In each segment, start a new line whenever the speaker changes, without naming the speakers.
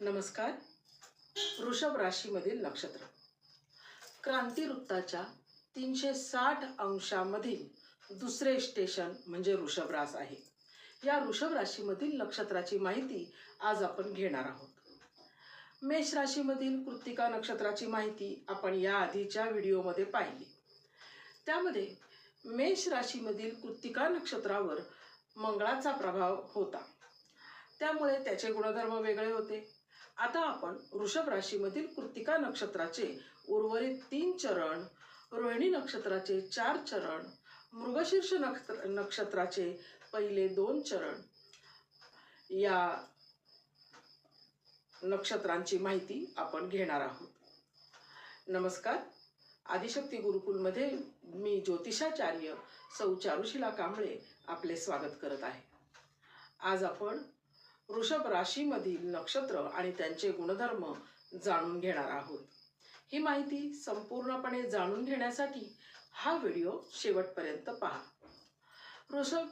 नमस्कार. वृषभ राशीमधील नक्षत्र. क्रांती वृत्ताच्या तीनशे साठ अंशामधील दुसरे स्टेशन म्हणजे वृषभ रास आहे. या वृषभ राशीमधील नक्षत्राची माहिती आज आपण घेणार आहोत. मेष राशीमधील कृत्तिका नक्षत्राची माहिती आपण या आधीच्या व्हिडिओमध्ये पाहिली. त्यामध्ये मेष राशीमधील कृत्तिका नक्षत्रावर मंगळाचा प्रभाव होता. त्यामुळे त्याचे गुणधर्म वेगळे होते. आता आपण वृषभ राशीमधील कृत्तिका नक्षत्राचे उर्वरित तीन चरण रोहिणी नक्षत्राचे चार चरण मृगशीर्ष नक्षत्र नक्षत्राचे पहिले दोन चरण या नक्षत्रांची माहिती आपण घेणार आहोत. नमस्कार. आदिशक्ती गुरुकुलमध्ये मी ज्योतिषाचार्य सौ चारुशिला कांबळे आपले स्वागत करत आहे. आज आपण वृषभ राशीमधील नक्षत्र आणि त्यांचे गुणधर्म जाणून घेणार आहोत. ही माहिती संपूर्णपणे जाणून घेण्यासाठी हा व्हिडिओ शेवटपर्यंत पहा. वृषभ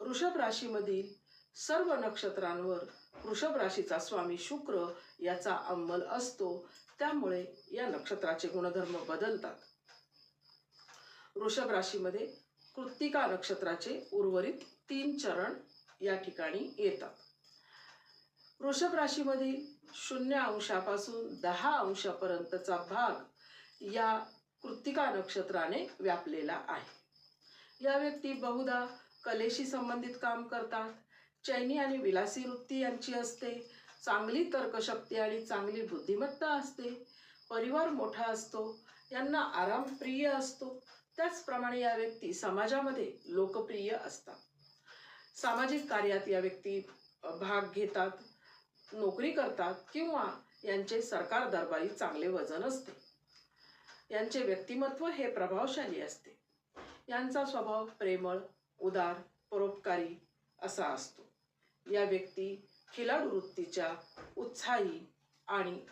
वृषभ राशीमधील सर्व नक्षत्रांवर वृषभ राशीचा स्वामी शुक्र याचा अंमल असतो. त्यामुळे या नक्षत्राचे गुणधर्म बदलतात. वृषभ राशीमध्ये कृत्तिका नक्षत्राचे उर्वरित तीन चरण या ठिकाणी येतात. वृषभ राशीमधील शून्य अंशापासून दहा अंशापर्यंतचा भाग या कृत्तिका नक्षत्राने व्यापलेला आहे. या व्यक्ती बहुधा कलेशी संबंधित काम करतात. चैनी आणि विलासी वृत्ती यांची असते. चांगली तर्कशक्ती आणि चांगली बुद्धिमत्ता असते. परिवार मोठा असतो. यांना आराम प्रिय असतो. त्याचप्रमाणे या व्यक्ती समाजामध्ये लोकप्रिय असतात. सामाजिक कार्यात या व्यक्ती भाग घेतात. नोकरी करतात किंवा यांचे सरकार दरबारी चांगले वजन असते. यांचे व्यक्तिमत्व हे प्रभावशाली असते. यांचा स्वभाव प्रेमळ उदार परोपकारी असा असतो. या व्यक्ती खिलाडू वृत्तीच्या उत्साही आणि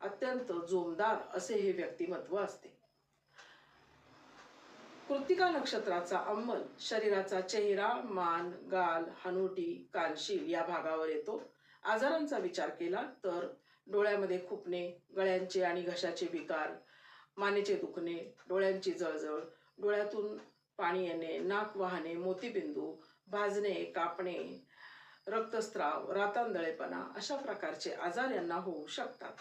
अत्यंत जोमदार असे हे व्यक्तिमत्व असते. कृतिका नक्षत्राचा अंमल शरीराचा चेहरा मान गाल हनुटी कानशील या भागावर येतो. आजारांचा विचार केला तर डोळ्यामध्ये खुपणे गळ्यांचे आणि घशाचे विकार मानेचे दुखणे डोळ्यांची जळजळ डोळ्यातून पाणी येणे नाक वाहणे मोतीबिंदू भाजणे कापणे रक्तस्राव रातांदळेपणा अशा प्रकारचे आजार यांना होऊ शकतात.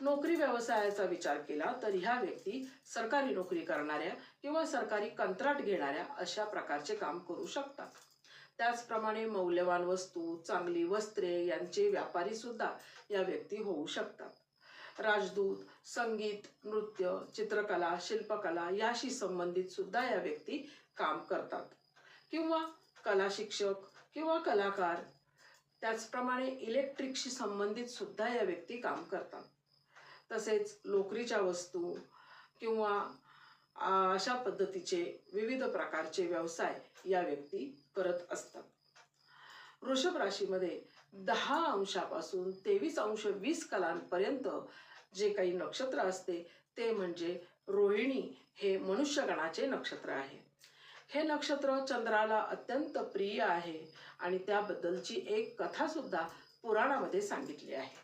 नोकरी व्यवसायाचा विचार केला तर ह्या व्यक्ती सरकारी नोकरी करणाऱ्या किंवा सरकारी कंत्राट घेणाऱ्या अशा प्रकारचे काम करू शकतात. त्याचप्रमाणे मौल्यवान वस्तू चांगली वस्त्रे यांचे व्यापारी सुद्धा या व्यक्ती होऊ शकतात. राजदूत संगीत नृत्य चित्रकला शिल्पकला याशी संबंधित सुद्धा या व्यक्ती काम करतात. किंवा कला शिक्षक किंवा कलाकार त्याचप्रमाणे इलेक्ट्रिकशी संबंधित सुद्धा या व्यक्ती काम करतात. तसेच लोकरीच्या वस्तू किंवा अशा पद्धतीचे विविध प्रकारचे व्यवसाय या व्यक्ती करत असतात. वृषभ राशीमध्ये दहा अंशापासून तेवीस अंश वीस कलांपर्यंत जे काही नक्षत्र असते ते म्हणजे रोहिणी हे मनुष्यगणाचे नक्षत्र आहे. हे नक्षत्र चंद्राला अत्यंत प्रिय आहे आणि त्याबद्दलची एक कथा सुद्धा पुराणामध्ये सांगितली आहे.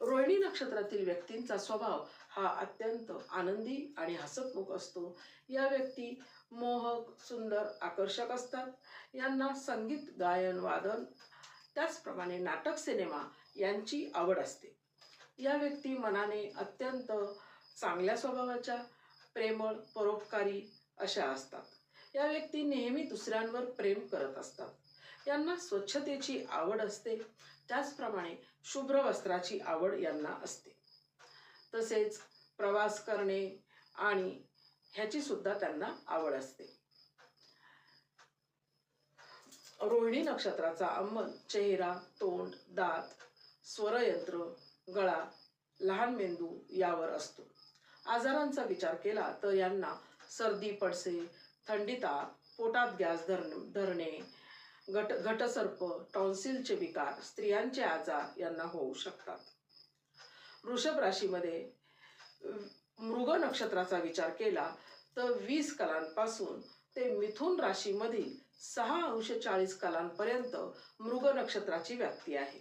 रोहिणी नक्षत्रातील व्यक्तींचा स्वभाव हा अत्यंत आनंदी आणि हसतमुख असतो. या व्यक्ती मोहक सुंदर आकर्षक असतात. यांना संगीत गायन वादन त्याचप्रमाणे नाटक सिनेमा यांची आवड असते. या व्यक्ती मनाने अत्यंत चांगल्या स्वभावाच्या प्रेमळ परोपकारी अशा असतात. या व्यक्ती नेहमी दुसऱ्यांवर प्रेम करत असतात. यांना स्वच्छतेची आवड असते. त्याचप्रमाणे शुभ्र वस्त्राची आवड यांना असते. तसेच प्रवास करणे आणि ह्याची सुद्धा त्यांना आवड असते. रोहिणी नक्षत्राचा अंमल चेहरा तोंड दात स्वरयंत्र गळा लहान मेंदू यावर असतो. आजारांचा विचार केला तर यांना सर्दी पडसे थंडी ताप पोटात गॅस धर धरणे गट घटसर्प टॉन्सिलचे विकार स्त्रियांचे आजार यांना होऊ शकतात. वृषभ राशीमध्ये मृग नक्षत्राचा विचार केला तर वीस कलांपासून ते मिथुन राशीमधील सहा अंश चाळीस कलांपर्यंत मृग नक्षत्राची व्याप्ती आहे.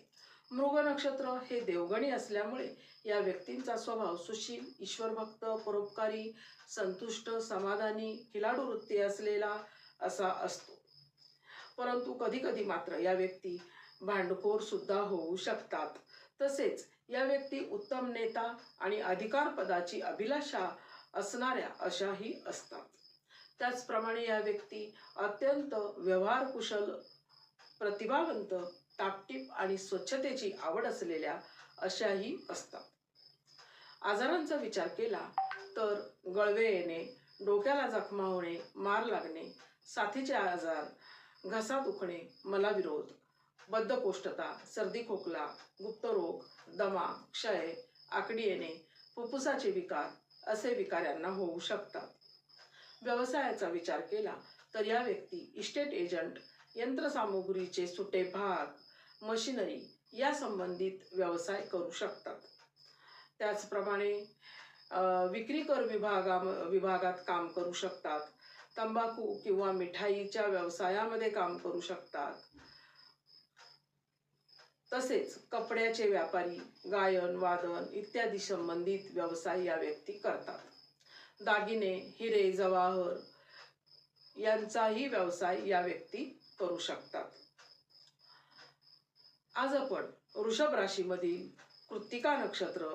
मृग नक्षत्र हे देवगणी असल्यामुळे या व्यक्तींचा स्वभाव सुशील ईश्वरभक्त परोपकारी संतुष्ट समाधानी खिलाडू वृत्ती असलेला असा असतो. परंतु कधी कधी मात्र या व्यक्ती भांडखोर सुद्धा होऊ शकतात. तसेच या व्यक्ती उत्तम नेता आणि अधिकार पदाची अभिलाषा असणाऱ्या अशाही असतात. त्याचप्रमाणे या व्यक्ती अत्यंत व्यवहार कुशल प्रतिभावंत टापटीप आणि स्वच्छतेची आवड असलेल्या अशाही असतात. आजारांचा विचार केला तर गळवे येणे डोक्याला जखमा होणे मार लागणे साथीचे आजार घसा दुखणे मलाविरोध बद्धकोष्ठता सर्दी खोकला गुप्तरोग दमा क्षय आकडी येणे फुफ्फुसाचे विकार असे विकार यांना होऊ शकतात. व्यवसायाचा विचार केला तर या व्यक्ती इस्टेट एजंट यंत्रसामुग्रीचे सुटे भाग मशिनरी या संबंधित व्यवसाय करू शकतात. त्याचप्रमाणे विक्रीकर विक्री कर विभागा विभागात काम करू शकतात. तंबाखू किंवा मिठाईच्या व्यवसायामध्ये काम करू शकतात. तसेच कपड्याचे व्यापारी गायन वादन इत्यादी संबंधित व्यवसाय या व्यक्ती करतात. दागिने हिरे जवाहर यांचाही व्यवसाय या व्यक्ती करू शकतात. आज आपण वृषभ राशीमधील कृत्तिका नक्षत्र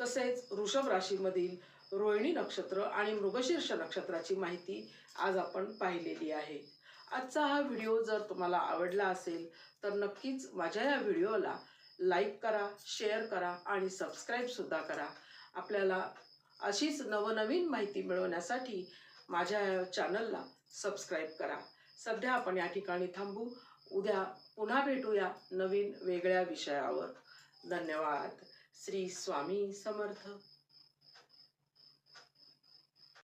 तसेच वृषभ राशीमधील रोहिणी नक्षत्र आणि मृगशीर्ष नक्षत्राची माहिती आज आपण पाहिलेली आहे. आजचा हा व्हिडिओ जर तुम्हाला आवडला असेल तर नक्कीच माझ्या या व्हिडिओला लाईक करा शेअर करा आणि सबस्क्राईब सुद्धा करा. आपल्याला अशीच नवनवीन माहिती मिळवण्यासाठी माझ्या या चॅनलला सबस्क्राईब करा. सध्या आपण या ठिकाणी थांबू. उद्या पुन्हा भेटूया नवीन वेगळ्या विषयावर. धन्यवाद. श्री स्वामी समर्थ.